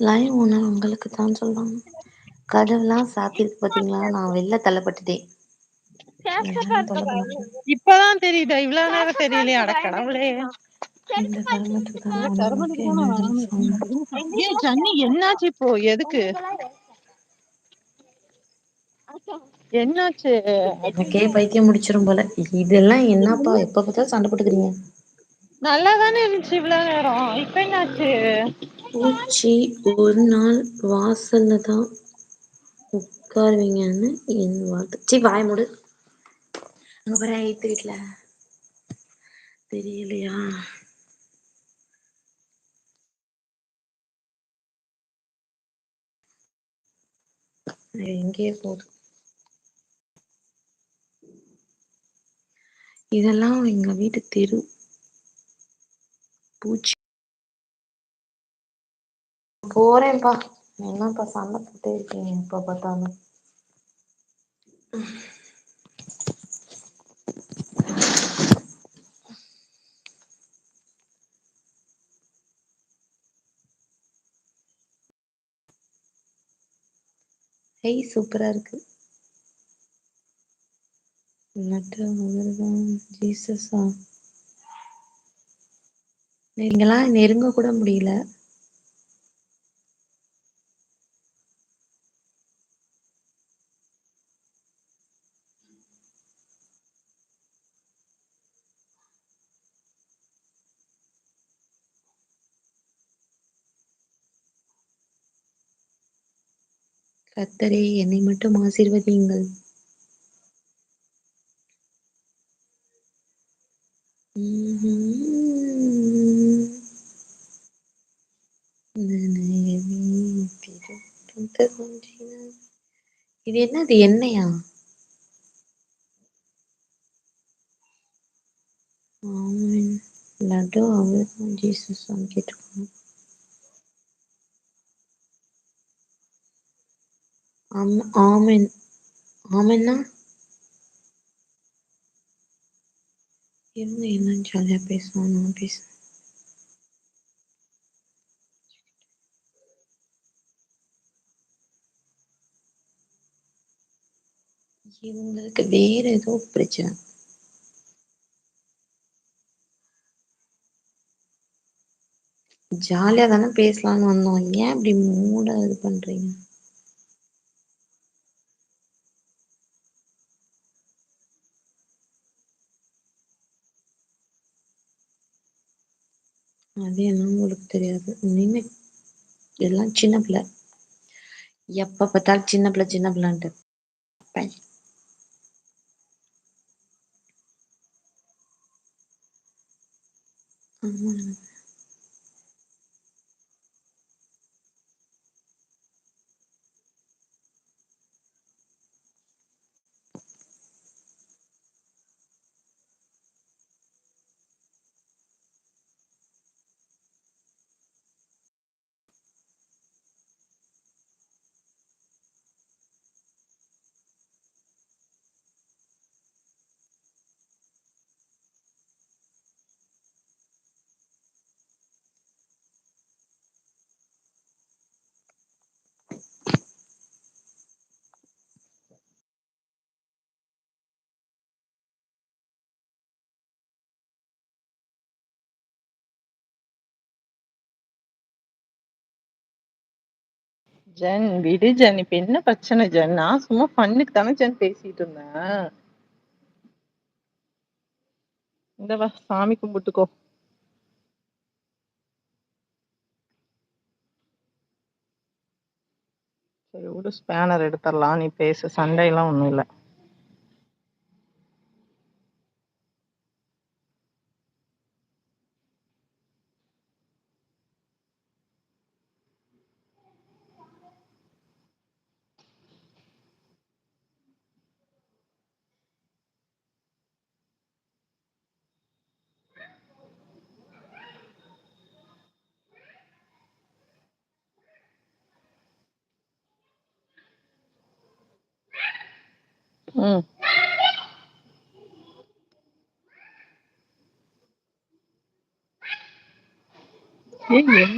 Live owner உங்களுக்கு தான் சொல்றாங்க கதவெல்லா சாத்திருக்கு பாத்தீங்களா? நா வெள்ல தள்ளப்பட்டுட்டே. என்னன்னு தொல்ல பண்ணாம இப்பதா தெரியுதா. இவ்ளோ நேரோ தெரியலையா. அட கடவுளே. இந்த கருமத்துக்கு என்னாச்சு இப்போ? எதுக்கு? என்னாச்சு? எனக்கே பைத்தியம் முடிச்சிரும் போல. இதெல்லா என்னப்பா? எப்ப பாத்தாலு சண்ட போட்டுக்கறீங்க. நல்லாதானே இருந்துச்சு இவ்வளவு நேரம்? இப்ப என்னாச்சு? பூச்சி ஒரு நாள் வாசல்ல தான் உட்காருவீங்கன்னு என் வாழ்த்து. சி வாய மூடு. அங்க பாரு எய்த்த வீட்டுல தெரியலையா? எங்கே போதும் இதெல்லாம் எங்க வீட்டு தெரு. பூச்சி. போறேப்பா என்னப்பா சண்ட போட்டே இருக்கீங்க எப்ப பாத்தாலு ஏய் சூப்பரா இருக்கு. அவர்தா ஜீசஸா நீங்கல்லா நெருங்க கூட முடியல. கத்தரே என்னை மட்டும் ஆசிர்வதியுங்கள். இது என்னது எண்ணெயா? ஆமென் லட்டு அவர்தான் ஜீசஸான்னு கேட்ருக்காங்க அம் ஆமென். ஆமென்னா? இவங்க என்ன ஜாலியா பேசுவாங்க நா பேச இவங்களுக்கு வேற ஏதோ பிரச்சனை. ஜாலியா தானே பேசலாம்னு வந்தோம். ஏன் இப்படி மூடா இது பண்றீங்க? அது என்ன உங்களுக்கு தெரியாது. இனிமே எல்லாம் சின்ன பிள்ளை. எப்ப பார்த்தாலும் சின்ன பிள்ளை சின்ன பிள்ளைன்ட்டு. 嗯。ஜென் விடு ஜென். இப்ப என்ன பிரச்சனை ஜென்? நான் சும்மா ஃபன்னுக்கு தான ஜென் பேசிட்டு இருந்தேன். இந்த வா சாமி கும்பிட்டுக்கோ. சரி விடு. ஸ்பேனர் எடுத்துடலாம். நீ பேசு. எல்லாம் ஒண்ணும் இல்ல. ம். ஏய் என்